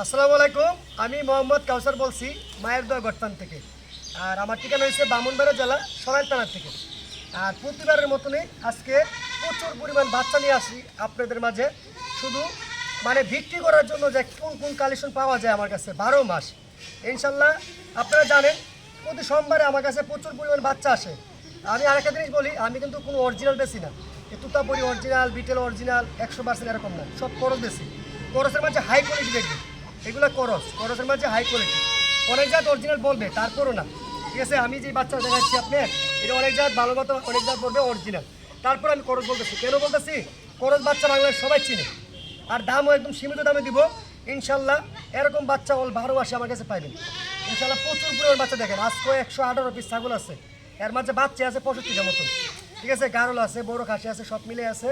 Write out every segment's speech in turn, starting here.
আসসালামু আলাইকুম, আমি মোহাম্মদ কাউসার বলছি মায়ের দোয়া গঠফান থেকে। আর আমার ঠিকানা হয়েছে বামুনবাড়া জেলা সরাইল থানার থেকে। আর প্রতিবারের মতনই আজকে প্রচুর পরিমাণ বাচ্চা নিয়ে আসি আপনাদের মাঝে। শুধু মানে বিক্রি করার জন্য যে কোন কোন কালেকশন পাওয়া যায় আমার কাছে, বারো মাস। ইনশাল্লাহ আপনারা জানেন, প্রতি সোমবারে আমার কাছে প্রচুর পরিমাণ বাচ্চা আসে। আমি আরেকটা জিনিস বলি, আমি কিন্তু কোনো অরিজিনাল বেশি না। তুতাপুরি অরিজিনাল বিটেল অরিজিনাল একশো পার্সেন্ট এরকম না, সব করস বেশি। করসের মাঝে হাই কোয়ালিটি দেখবে এগুলো করস, করসের মাঝে হাই কোয়ালিটি অনেক জাত অরিজিনাল বলবে, তারপরও না। ঠিক আছে, আমি যে বাচ্চা দেখাচ্ছি আপনি এটা অনেক জাত ভালো মতো, অনেক জাত বলবে অরিজিনাল তারপর আমি করস বলতেছি। কেন বলতেছি? করস বাচ্চা বাংলায় সবাই চিনে। আর দামও একদম সীমিত দামে দিব। ইনশাল্লাহ এরকম বাচ্চা অল বারো মাসে আমার কাছে পাইবেন। ইনশাল্লাহ প্রচুর পরিমাণ বাচ্চা দেখেন। আজকে একশো আঠারো পিস ছাগল আছে। এর মাঝে বাচ্চা আছে পঁয়ষট্টিটা মতন। ঠিক আছে, গারল আছে, বড় খাসি আছে, সব মিলে আছে।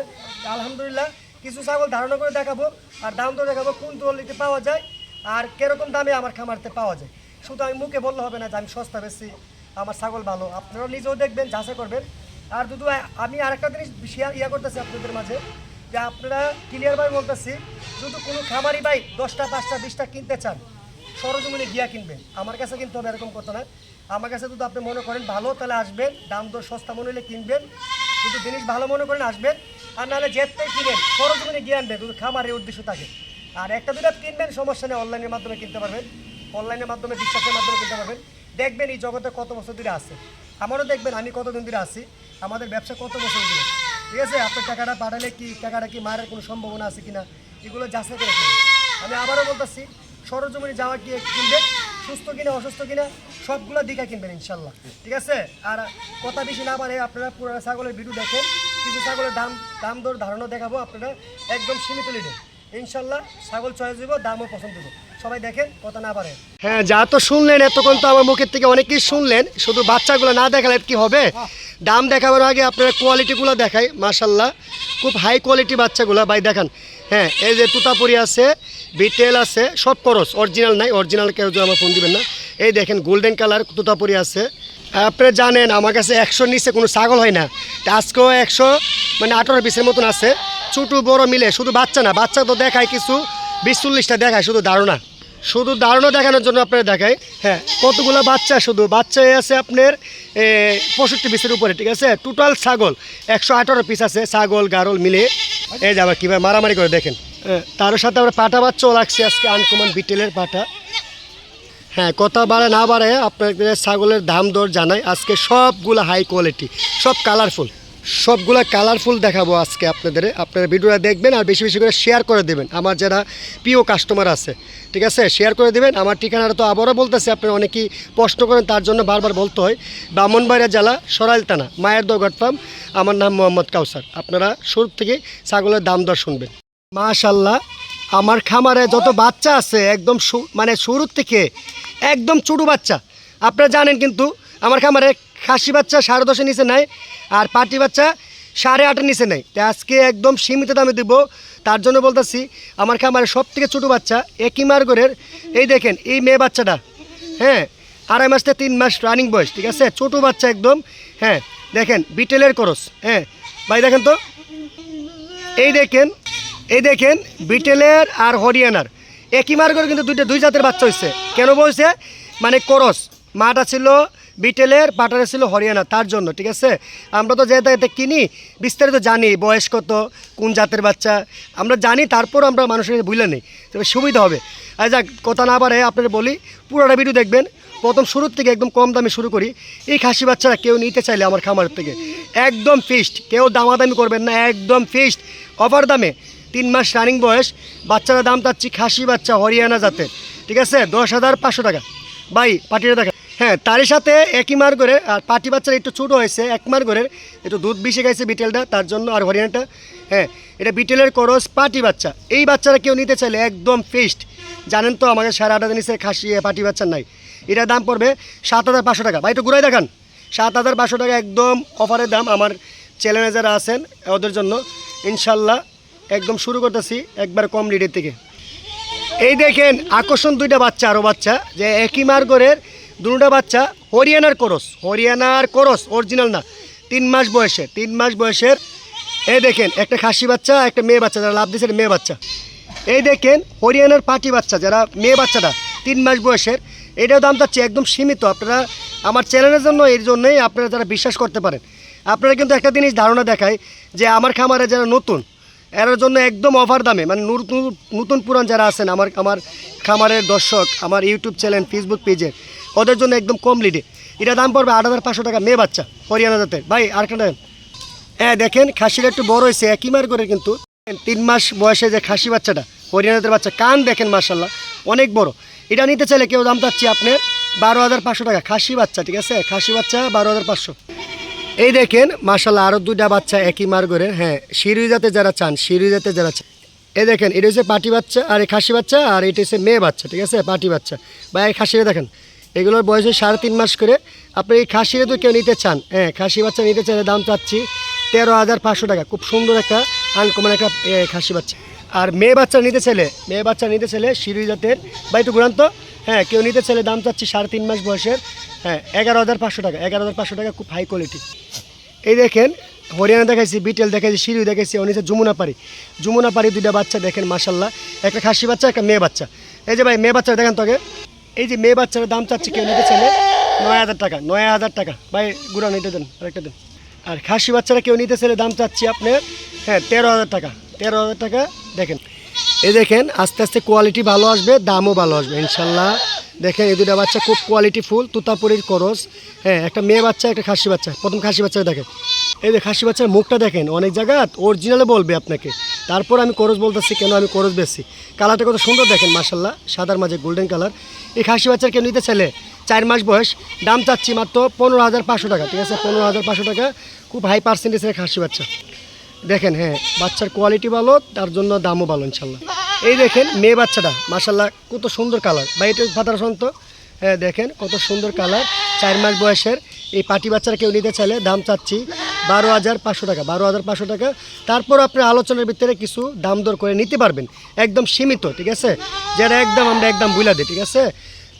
আলহামদুলিল্লাহ, কিছু ছাগল ধারণা করে দেখাবো। আর দাম তো দেখাবো, কোন তোলিতে পাওয়া যায়। আর কীরকম দামে আমার খামারতে পাওয়া যায়? শুধু আমি মুখে বললে হবে না যে আমি সস্তা বেশি আমার ছাগল ভালো। আপনারাও নিজেও দেখবেন, যাচাই করবেন। আর দুদু আমি আরেকটা জিনিস শেয়ার ইয়া করতেছি আপনাদের মাঝে, যে আপনারা ক্লিয়ারভাবে বলতেছি, যদি কোনো খামারি ভাই দশটা, পাঁচটা, বিশটা কিনতে চান, সরজমিনে গিয়া কিনবেন আমার কাছে কিন্তু হবে এরকম কথা না। আমার কাছে যদি আপনি মনে করেন ভালো, তাহলে আসবেন, দাম দর সস্তা মনে হলে কিনবেন। যদি জিনিস ভালো মনে করেন, আসবেন। আর নাহলে যেতে কিনেন সরজমিনে গিয়ে আনবেন যদি খামারের উদ্দেশ্য থাকে। আর একটা দুটা কিনবেন, সমস্যা নেই অনলাইনের মাধ্যমে কিনতে পারবেন। অনলাইনের মাধ্যমে, বিশ্বাসের মাধ্যমে কিনতে পারবেন। দেখবেন এই জগতে কত বছর ধরে আছে। আমারও দেখবেন, আমি কতদিন ধরে আছি। আমাদের ব্যবসা কত বছর ধরে। ঠিক আছে আপনার টাকাটা পাঠালে কি, টাকাটা কি মারের কোনো সম্ভাবনা আছে কিনা, এগুলো যাচাই করে। আমি আবারও বলতেছি, সরজমিনে যাওয়া গিয়ে কিনবেন, সুস্থ কিনা, অসুস্থ কিনা, সবগুলো দিকে কিনবেন, ইনশাল্লাহ। ঠিক আছে? আর কথা বেশি না পারে আপনারা পুরো ছাগলের ভিডিও দেখেন, কিছু ছাগলের দাম দাম দর ধারণা দেখাবো, আপনারা একদম সীমিত লিডে ইনশাল্লাহ ছাগল চয়েস দিব দামও পছন্দ দিব সবাই দেখেন কথা না পারে হ্যাঁ যা তো শুনলেন এতক্ষণ তো আমার মুখের থেকে অনেক কিছু শুনলেন শুধু বাচ্চাগুলো না দেখালে কি হবে? দাম দেখাবার আগে আপনারা কোয়ালিটিগুলো দেখাই মাশাল্লাহ। খুব হাই কোয়ালিটি বাচ্চাগুলো ভাই দেখান। হ্যাঁ এই যে তুতাপুরি আছে বিটেল আছে সব করস অরিজিনাল নাই অরিজিনাল কেউ যদি আমার ফোন দিবেন না। এই দেখেন গোল্ডেন কালার তুতাপুরি আছে। আপনারা জানেন, আমার কাছে একশোর নিচে কোনো ছাগল হয় না। আজকেও একশো মানে আঠারো পিসের মতন আছে। ছোটো, বড় মিলে, শুধু বাচ্চা না, বাচ্চা তো দেখায় কিছু বিশ চল্লিশটা দেখায়, শুধু ধারণা। শুধু ধারণা দেখানোর জন্য আপনারা দেখায় হ্যাঁ কতগুলো বাচ্চা শুধু? বাচ্চা আছে আপনার পঁয়ষট্টি পিসের উপরে, ঠিক আছে? টোটাল ছাগল, একশো আঠারো পিস আছে, ছাগল, গারল মিলে। এই যাবার কীভাবে মারামারি করে দেখেন। তার সাথে আমরা পাটা বাচ্চাও লাগছে আজকে আনকমন বিটেলের পাটা। হ্যাঁ কথা বাড়ে না বাড়ে আপনাদের ছাগলের দাম দর জানাই। আজকে সবগুলো হাই কোয়ালিটি সব কালারফুল সবগুলা কালারফুল দেখাবো আজকে আপনাদের। আপনারা ভিডিওটা দেখবেন আর বেশি বেশি করে শেয়ার করে দেবেন। আমার যারা প্রিয় কাস্টমার আছে, ঠিক আছে? শেয়ার করে দেবেন। আমার ঠিকানাটা তো আবারও বলতেছে, আপনারা অনেকেই প্রশ্ন করেন, তার জন্য বারবার বলতে হয়। ব্রাহ্মণবাড়িয়া জেলা, সরাইল থানা মায়ের দোগট ফার্ম আমার নাম মোহাম্মদ কাউসার। আপনারা শুরু থেকে ছাগলের দাম দর শুনবেন। মাশাল্লাহ আমার খামারে যত বাচ্চা আছে একদম মানে শুরুর থেকে একদম ছোটো বাচ্চা। আপনারা জানেন কিন্তু আমার খামারে খাসি বাচ্চা সাড়ে দশের নিচে নাই আর পাটি বাচ্চা সাড়ে আটের নিচে নেই। তাই আজকে একদম সীমিত দামে দিব। তার জন্য বলতেছি আমার খামারে সব থেকে ছোটো বাচ্চা একই মার্গরের। এই দেখেন এই মেয়ে বাচ্চাটা। হ্যাঁ আড়াই মাস থেকে তিন মাস রানিং বয়স ঠিক আছে? ছোটো বাচ্চা একদম। হ্যাঁ দেখেন বিটেলের করস। হ্যাঁ ভাই দেখেন তো। এই দেখেন এই দেখেন, বিটেলের আর হরিয়ানার। একই মার্গের কিন্তু দুইটা দুই জাতের বাচ্চা হয়েছে কেন বলছে? মানে করস। মাটা ছিল বিটেলের পাটারে ছিল হরিয়ানা তার জন্য, ঠিক আছে? আমরা তো যেতে যেতে কিনি, বিস্তারিত জানি, বয়স কত, কোন জাতের বাচ্চা। আমরা জানি, তারপর আমরা মানুষের বুঝলে নেই। তবে সুবিধা হবে। আর যাক, কথা না পারে আপনাদের বলি, পুরোটা ভিডিও দেখবেন। প্রথম শুরুর থেকে একদম কম দামে শুরু করি। এই খাসি বাচ্চারা কেউ নিতে চাইলে আমার খামারের থেকে। একদম ফিস্ট কেউ দামাদামি করবেন না, একদম ফিস্ট অফার দামে। তিন মাস রানিং বয়স, বাচ্চারা দাম চাচ্ছি খাসি বাচ্চা, হরিয়ানা জাতের। ঠিক আছে? দশ হাজার পাঁচশো টাকা। বাই পাটিটা দেখা হ্যাঁ তারই সাথে একই মার করে, আর পাটি বাচ্চারা একটু ছোটো হয়েছে, এক মার করে, একটু দুধ বেশি গাইছে বিটেলটা, তার জন্য আর হরিয়ানাটা। হ্যাঁ এটা বিটেলের করস পাটি বাচ্চা। এই বাচ্চারা কেউ নিতে চাইলে একদম ফিক্সড জানেন তো, আমাদের সাড়ে আট হাজার নিচে খাসি পাটি বাচ্চা নাই। এটার দাম পড়বে সাত হাজার পাঁচশো টাকা। ভাই, একটু ঘুরাই দেখান। সাত হাজার পাঁচশো টাকা একদম অফারের দাম। আমার চ্যালেঞ্জে যারা আছেন, ওদের জন্য, ইনশাল্লাহ। একদম শুরু করতেছি, একবার কম লিডের থেকে। এই দেখেন, আকর্ষণ দুইটা বাচ্চা আরও বাচ্চা, যে একই মার্গরের দুটা বাচ্চা হরিয়ানার করস হরিয়ানার করস অরিজিনাল না, তিন মাস বয়সে তিন মাস বয়সের। এই দেখেন, একটা খাসি বাচ্চা, একটা মেয়ে বাচ্চা, যারা লাভ দিয়েছে মেয়ে বাচ্চা। এই দেখেন, হরিয়ানার পাটি বাচ্চা, যারা মেয়ে বাচ্চাটা, তিন মাস বয়সের এটাও দাম চাচ্ছে একদম সীমিত। আপনারা আমার চ্যানেলের জন্য, এর জন্যই আপনারা যারা বিশ্বাস করতে পারেন। আপনারা কিন্তু একটা জিনিস ধারণা দেখায়, যে আমার খামারে যারা নতুন এর জন্য একদম অফার দামে। মানে নতুন নতুন পুরান যারা আছেন, আমার আমার খামারের দর্শক, আমার ইউটিউব চ্যানেল ফেসবুক পেজে ওদের জন্য একদম কম লিডে এটা দাম পড়বে আট হাজার পাঁচশো টাকা, মেয়ে বাচ্চা, হরিয়ানা জাতের। ভাই, আর দেখেন। হ্যাঁ দেখেন, খাসিটা একটু বড় হয়েছে, একই মার করে কিন্তু। তিন মাস বয়সে যে খাসি বাচ্চাটা হরিয়ানাদের বাচ্চা, কান দেখেন মার্শাল্লাহ অনেক বড়। এটা নিতে চাইলে কেউ দাম চাচ্ছি আপনার বারো হাজার পাঁচশো টাকা, খাসি বাচ্চা, ঠিক আছে? খাসি বাচ্চা বারো হাজার পাঁচশো। এই দেখেন মার্শাল্লাহ আরও দুইটা বাচ্চা একই মার করে হ্যাঁ শিরুই জাতে যারা চান শিরুই জাতে যারা চান। এই দেখেন, এটা হচ্ছে পাটি বাচ্চা আর এই খাসি বাচ্চা, আর এটা হচ্ছে মেয়ে বাচ্চা, ঠিক আছে? পাটি বাচ্চা। বা এই খাসিটা দেখেন, এগুলোর বয়স সাড়ে তিন মাস করে। আপনি এই খাসিটা তো কেউ নিতে চান হ্যাঁ খাসি বাচ্চা নিতে চাইলে দাম চাচ্ছি তেরো হাজার পাঁচশো টাকা। খুব সুন্দর একটা আনকমন একটা খাসি বাচ্চা। আর মেয়ে বাচ্চা নিতে চাইলে, মেয়ে বাচ্চা নিতে চাইলে শিরুই জাতের বা একটু ঘুরান্ত হ্যাঁ কেউ নিতে চাইলে দাম চাচ্ছি সাড়ে তিন মাস বয়সের। হ্যাঁ এগারো হাজার পাঁচশো টাকা, এগারো হাজার পাঁচশো টাকা খুব হাই কোয়ালিটি এই দেখেন, হরিয়ানা দেখাইছি বিটেল দেখাইছি সিঁড়ি দেখাইছি হচ্ছে যমুনা পাড়ি। যমুনা পাড়ি দুইটা বাচ্চা দেখেন মাসাল্লাহ একটা খাসি বাচ্চা, একটা মেয়ে বাচ্চা। এই যে ভাই, মেয়ে বাচ্চা দেখেন তোকে এই যে মেয়ে বাচ্চার দাম চাচ্ছে, কেউ নিতে চাইলে নয় হাজার টাকা, নয় হাজার টাকা। ভাই, গুড়া নিতে দেন, আরেকটা দেন। আর খাসি বাচ্চারা কেউ নিতে চাইলে দাম চাচ্ছি আপনার হ্যাঁ তেরো হাজার টাকা, তেরো হাজার টাকা দেখেন। এই দেখেন, আস্তে আস্তে কোয়ালিটি ভালো আসবে, দামও ভালো আসবে, ইনশাল্লাহ। দেখেন, এই দুটা বাচ্চা খুব কোয়ালিটি ফুল, তুতাপুরির করস। হ্যাঁ একটা মেয়ে বাচ্চা, একটা খাসি বাচ্চা, প্রথম খাসি বাচ্চা দেখেন। এই যে খাসি বাচ্চার মুখটা দেখেন, অনেক জায়গা অরিজিনালে বলবে আপনাকে। তারপর আমি করস বলতেছি, কেন আমি করস বেশি? কালারটা কত সুন্দর দেখেন মাসাল্লাহ সাদার মাঝে গোল্ডেন কালার এই খাসি বাচ্চার কেন নিতে চাইলে চার মাস বয়স, দাম চাচ্ছি মাত্র পনেরো হাজার পাঁচশো টাকা, ঠিক আছে? পনেরো হাজার পাঁচশো টাকা, খুব হাই পার্সেন্টেজের খাসি বাচ্চা। দেখেন হ্যাঁ বাচ্চার কোয়ালিটি ভালো, তার জন্য দামও ভালো, ইনশাল্লাহ। এই দেখেন, মেয়ে বাচ্চাটা মাসাল্লাহ কত সুন্দর কালার বা এটা ফাতার সন্ত হ্যাঁ দেখেন, কত সুন্দর কালার চার মাস বয়সের, এই পাটি বাচ্চারা কেউ নিতে চাইলে দাম চাচ্ছি বারো হাজার পাঁচশো টাকা, বারো হাজার পাঁচশো টাকা। তারপর আপনার আলোচনার ভিতরে কিছু দাম দর করে নিতে পারবেন, একদম সীমিত, ঠিক আছে? যারা একদম, আমরা একদম বুলা দিই, ঠিক আছে?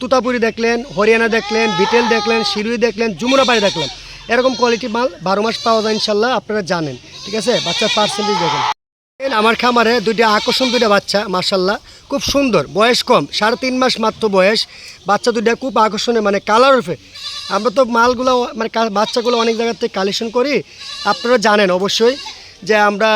তুতাপুরি দেখলেন, হরিয়ানা দেখলেন, বিটেল দেখলেন, শিরুই দেখলেন যমুনাপাড়ি দেখলেন। এরকম কোয়ালিটি মাল বারো মাস পাওয়া যায় ইনশাল্লাহ, আপনারা জানেন, ঠিক আছে? বাচ্চার পার্সেন্টেজ দেখেন। আমার খামারে দুইটা আকর্ষণ দুইটা বাচ্চা মার্শাল্লাহ খুব সুন্দর, বয়স কম, সাড়ে তিন মাস মাত্র বয়স, বাচ্চা দুইটা খুব আকর্ষণীয় মানে কালার উঠে আমরা তো মালগুলো মানে বাচ্চাগুলো অনেক জায়গার থেকে কালেকশন করি, আপনারা জানেন অবশ্যই যে আমরা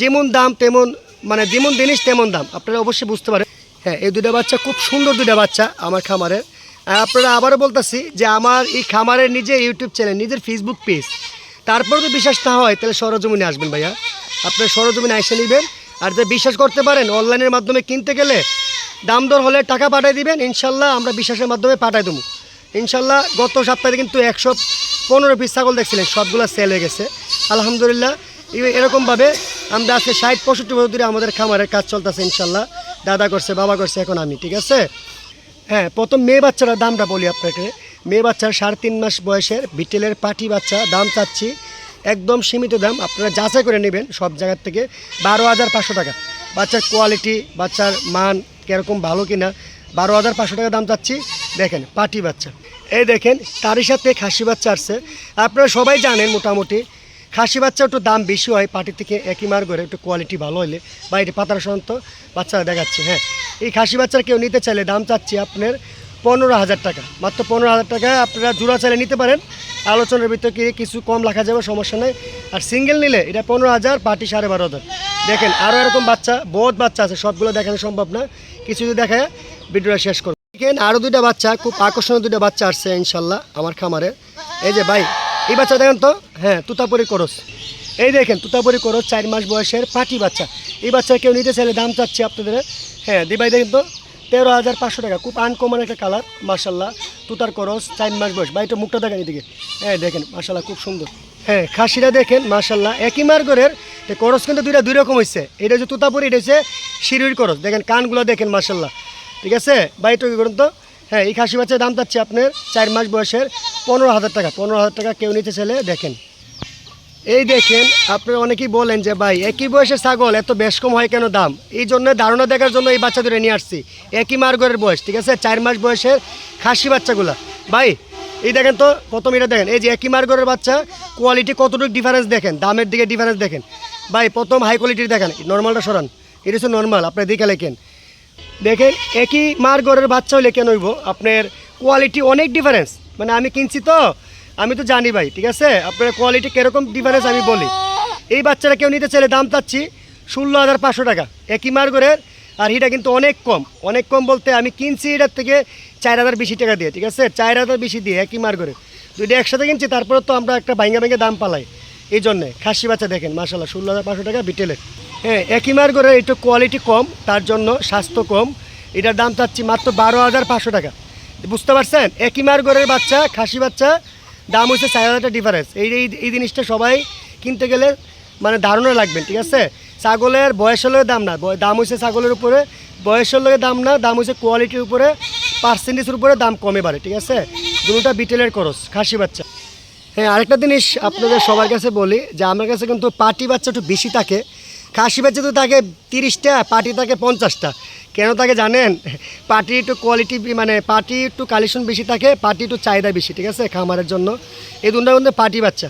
যেমন দাম তেমন মানে যেমন জিনিস তেমন দাম, আপনারা অবশ্যই বুঝতে পারেন। হ্যাঁ এই দুইটা বাচ্চা খুব সুন্দর দুইটা বাচ্চা আমার খামারের আপনারা আবারও বলতেছি যে আমার এই খামারের নিজে ইউটিউব চ্যানেল, নিজের ফেসবুক পেজ তারপরে যদি বিশ্বাস না হয়, তাহলে সরজমিনে আসবেন ভাইয়া। আপনার সরজমিনে এসে নেবেন। আর যদি বিশ্বাস করতে পারেন, অনলাইনের মাধ্যমে কিনতে গেলে দাম দর হলে টাকা পাঠিয়ে দিবেন। ইনশাল্লাহ আমরা বিশ্বাসের মাধ্যমে পাঠিয়ে দেবো। ইনশাল্লাহ গত সপ্তাহে কিন্তু একশো পনেরো পিস ছাগল দেখছিলেন, সবগুলো সেল হয়ে গেছে। আলহামদুলিল্লাহ এরকমভাবে আমরা আজকে ষাট, পঁয়ষট্টি বছর ধরে আমাদের খামারের কাজ চলতেছে ইনশাল্লাহ। দাদা করছে, বাবা করছে, এখন আমি, ঠিক আছে? হ্যাঁ প্রথম মেয়ে বাচ্চার দামটা বলি আপনাকে। মেয়ে বাচ্চার সাড়ে তিন মাস বয়সের বিটেলের পাটি বাচ্চা, দাম চাচ্ছি। একদম সীমিত দাম, আপনারা যাচাই করে নেবেন সব জায়গার থেকে। বারো হাজার পাঁচশো টাকা। বাচ্চার কোয়ালিটি বাচ্চার মান কীরকম ভালো কি না বারো হাজার পাঁচশো টাকা দাম চাচ্ছি। দেখেন, পাটি বাচ্চা। এই দেখেন তারই সাথে খাসি বাচ্চা আসছে। আপনারা সবাই জানেন মোটামুটি খাসি বাচ্চা একটু দাম বেশি হয় পাটি থেকে একই মার করে একটু কোয়ালিটি ভালো হলে বা এটি পাতার সন্ত বাচ্চা দেখাচ্ছে হ্যাঁ। এই খাসি বাচ্চা কেউ নিতে চাইলে দাম চাচ্ছি আপনার পনেরো হাজার টাকা। মাত্র পনেরো হাজার টাকা আপনারা জোড়া চাইলে নিতে পারেন। আলোচনার ভিতরে কিছু কম রাখা যাবে, সমস্যা নেই। আর সিঙ্গেল নিলে এটা পনেরো হাজার, পাটি সাড়ে বারো হাজার। দেখেন আরও এরকম বাচ্চা, বহুত বাচ্চা আছে, সবগুলো দেখানো সম্ভব না। কিছু যদি দেখায়, ভিডিওটা শেষ করব। দেখেন আরও দুইটা বাচ্চা, খুব আকর্ষণীয় দুইটা বাচ্চা আসছে ইনশাল্লাহ আমার খামারে। এই যে ভাই এই বাচ্চা দেখেন তো? হ্যাঁ তুতাপুরি করস। এই দেখেন, তুতাপুরি করস, চার মাস বয়সের পাটি বাচ্চা। এই বাচ্চা কেউ নিতে চাইলে দাম চাচ্ছি আপনাদের। হ্যাঁ দি ভাই দেখেন তো, তেরো হাজার পাঁচশো টাকা। খুব আনকমন একটা কালার মার্শাল্লাহ তুতার করস, চার মাস বয়স। একটু মুখটা দেখেন এদিকে। হ্যাঁ দেখেন মার্শাল্লাহ খুব সুন্দর। হ্যাঁ খাসিরা দেখেন মার্শাল্লাহ একই মার্গরের। করস কিন্তু দুইটা দুই রকম হয়েছে এটা হচ্ছে তুতাপুরি, এটা হচ্ছে শিরুর করস। দেখেন, কানগুলো দেখেন মার্শাল্লাহ ঠিক আছে? একটু কি করুন তো? হ্যাঁ এই খাসি বাচ্চার দাম চাচ্ছে আপনার চার মাস বয়সের পনেরো হাজার টাকা। পনেরো হাজার টাকা কেউ নিতে চাইলে দেখেন। এই দেখেন, আপনারা অনেকেই বলেন যে, ভাই, একই বয়সের ছাগল এত বেশ কম হয় কেন দাম? এই জন্য ধারণা দেখার জন্য এই বাচ্চা ধরে নিয়ে আসছি। একই মার্গরের বয়স, ঠিক আছে? চার মাস বয়সের খাসি বাচ্চাগুলা। ভাই, এই দেখেন তো প্রথম এটা দেখেন? এই যে একই মার্গরের বাচ্চা কোয়ালিটি কতটুকু ডিফারেন্স দেখেন? দামের দিকে ডিফারেন্স দেখেন। ভাই, প্রথম হাই কোয়ালিটির দেখেন। নর্মালটা সরান। এটা হচ্ছে নর্মাল আপনার দিকে লেখেন। দেখেন, একই মার গড়ের বাচ্চা হলে কেন হইব আপনার কোয়ালিটি অনেক ডিফারেন্স মানে আমি কিনছি তো, আমি তো জানি ভাই, ঠিক আছে? আপনার কোয়ালিটি কীরকম ডিফারেন্স আমি বলি। এই বাচ্চাটা কেউ নিতে চাইলে দাম চাচ্ছি ষোলো হাজার পাঁচশো টাকা। একই মার গড়ের আর এটা কিন্তু অনেক কম। অনেক কম বলতে আমি কিনছি এটার থেকে চার হাজার বেশি টাকা দিয়ে, ঠিক আছে? চার হাজার বেশি দিয়ে একই মার গড়ে দুইটা একসাথে কিনছি তারপরে তো আমরা একটা ভাঙ্গা ভেঙে দাম পালাই। এই জন্যে খাসি বাচ্চা দেখেন মাসাল্লাহ ষোলো হাজার পাঁচশো টাকা বিটেলের। হ্যাঁ একই মার করে একটু কোয়ালিটি কম, তার জন্য স্বাস্থ্য কম। এটার দাম চাচ্ছি মাত্র বারো হাজার পাঁচশো টাকা। বুঝতে পারছেন? একই মার গড়ের বাচ্চা, খাসি বাচ্চা, দাম হচ্ছে চার হাজার ডিফারেন্স এই এই জিনিসটা সবাই কিনতে গেলে মানে ধারণা লাগবেন ঠিক আছে? ছাগলের বয়সের লোকের দাম না। দাম হচ্ছে ছাগলের উপরে। বয়সের লোকের দাম না, দাম হচ্ছে কোয়ালিটির উপরে। পার্সেন্টেজের উপরে দাম কমে বাড়ে, ঠিক আছে? দুটোটা বিটেলের খরচ, খাসি বাচ্চা। হ্যাঁ আরেকটা জিনিস আপনাদের সবার কাছে বলি, যে আমার কাছে কিন্তু পার্টি বাচ্চা একটু বেশি থাকে। খাসি বাচ্চা তো থাকে তিরিশটা পাটি থাকে পঞ্চাশটা। কেন তাকে জানেন? পাটি একটু কোয়ালিটি মানে পাটি একটু কালেকশন বেশি থাকে পাটি একটু চাহিদা বেশি, ঠিক আছে, খামারের জন্য। এই দুটার মধ্যে পাটি বাচ্চা।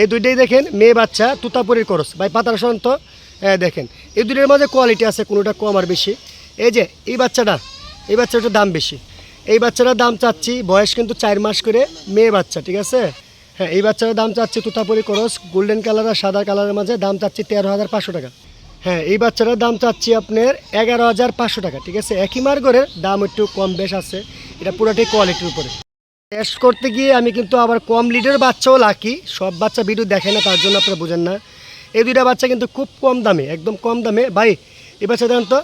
এই দুইটাই দেখেন, মেয়ে বাচ্চা, তুতাপুরির করস ভাই, পাতার সন্ত দেখেন। এই দুটোর মধ্যে কোয়ালিটি আছে, কোনোটা কম আর বেশি। এই যে, এই বাচ্চাটা, এই বাচ্চাটার দাম বেশি। এই বাচ্চাটার দাম চাচ্ছি, বয়স কিন্তু চার মাস করে মেয়ে বাচ্চা, ঠিক আছে? হ্যাঁ এই বাচ্চাটার দাম চাচ্ছে তুতাপুরি করস গোল্ডেন কালার আর সাদা কালারের মাঝে দাম চাচ্ছি তেরো হাজার পাঁচশো টাকা। হ্যাঁ এই বাচ্চাটার দাম চাচ্ছি আপনার এগারো হাজার পাঁচশো টাকা, ঠিক আছে? একই মার্গরের দাম একটু কম বেশ আছে, এটা পুরোটাই কোয়ালিটির উপরে। টেস্ট করতে গিয়ে আমি কিন্তু আবার কম লিডের বাচ্চাও লাকি সব বাচ্চা ভিডিও দেখে না, তার জন্য আপনারা বোঝেন না। এই দুইটা বাচ্চা কিন্তু খুব কম দামে, একদম কম দামে। ভাই, এই বাচ্চা দেন তো,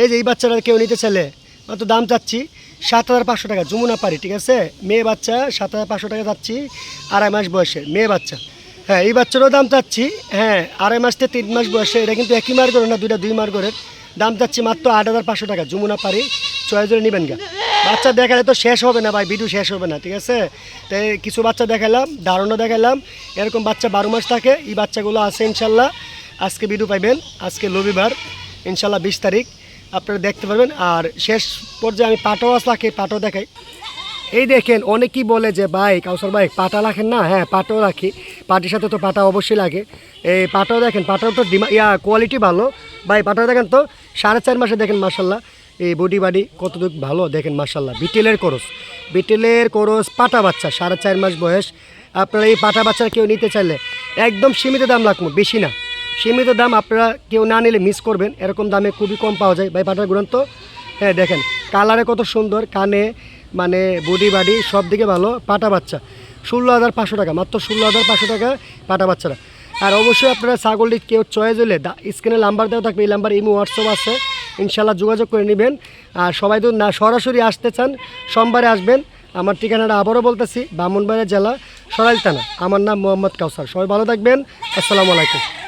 এই যে এই বাচ্চাটা কেউ নিতে চাইলে, মাত্র দাম চাচ্ছি সাত হাজার পাঁচশো টাকা, যমুনা পারি ঠিক আছে? মেয়ে বাচ্চা, সাত হাজার পাঁচশো টাকা চাচ্ছি আড়াই মাস বয়সে, মেয়ে বাচ্চা। হ্যাঁ এই বাচ্চারও দাম চাচ্ছি হ্যাঁ আড়াই মাস থেকে তিন মাস বয়সে, এটা কিন্তু একই মার করে না দুইটা দুই মার করে দাম চাচ্ছি মাত্র আট হাজার পাঁচশো টাকা, যমুনা পারি চয়েস ধরে নেবেন গা। বাচ্চা দেখালে তো শেষ হবে না ভাই, ভিডিও শেষ হবে না, ঠিক আছে? তাই কিছু বাচ্চা দেখালাম ধারণা দেখালাম, এরকম বাচ্চা বারো মাস থাকে, এই বাচ্চাগুলো আছে ইনশাল্লাহ, আজকে ভিডিও পাইবেন, আজকে রবিবার, ইনশাল্লাহ বিশ তারিখ। আপনারা দেখতে পারবেন। আর শেষ পর্যায়ে আমি পাটাও রাখি, পাটাও দেখাই। এই দেখেন, অনেকেই বলে যে, ভাই, কাউসার ভাই, পাটা রাখেন না? হ্যাঁ পাটাও রাখি। পাটির সাথে তো পাটা অবশ্যই লাগে। এই পাটাও দেখেন পাটাও তো ডিমা ইয়া কোয়ালিটি ভালো। ভাই পাটা দেখেন তো, সাড়ে চার মাসে দেখেন মাসাল্লাহ এই বডি বাডি কতটুক ভালো, দেখেন মাসাল্লাহ বিটেলের করস। বিটেলের করস পাটা বাচ্চা, সাড়ে চার মাস বয়স। আপনারা এই পাটা বাচ্চা কেউ নিতে চাইলে, একদম সীমিত দাম লাগবে বেশি না। সীমিত দাম আপনারা কেউ না নিলে মিস করবেন। এরকম দামে খুবই কম পাওয়া যায়। ভাই পাটার গুণান্ত হ্যাঁ দেখেন কালারে কত সুন্দর, কানে মানে বডি বাডি সব দিকে ভালো, পাটা বাচ্চা। ষোলো হাজার পাঁচশো টাকা, মাত্র ষোলো হাজার পাঁচশো টাকা পাটা বাচ্চারা। আর অবশ্যই আপনারা ছাগলটি কেউ চয়েস হলে স্ক্রিনে নাম্বার দেওয়া থাকবে, এই নাম্বার ইমো হোয়াটসঅ্যাপ আছে। ইনশাল্লাহ যোগাযোগ করে নেবেন। আর সবাই তো না, সরাসরি আসতে চান, সোমবারে আসবেন। আমার ঠিকানাটা আবারও বলতেছি, বামনবাড়িয়া জেলা, সরাইল থানা। আমার নাম মোহাম্মদ কাউসার। সবাই ভালো থাকবেন। আসসালামু আলাইকুম।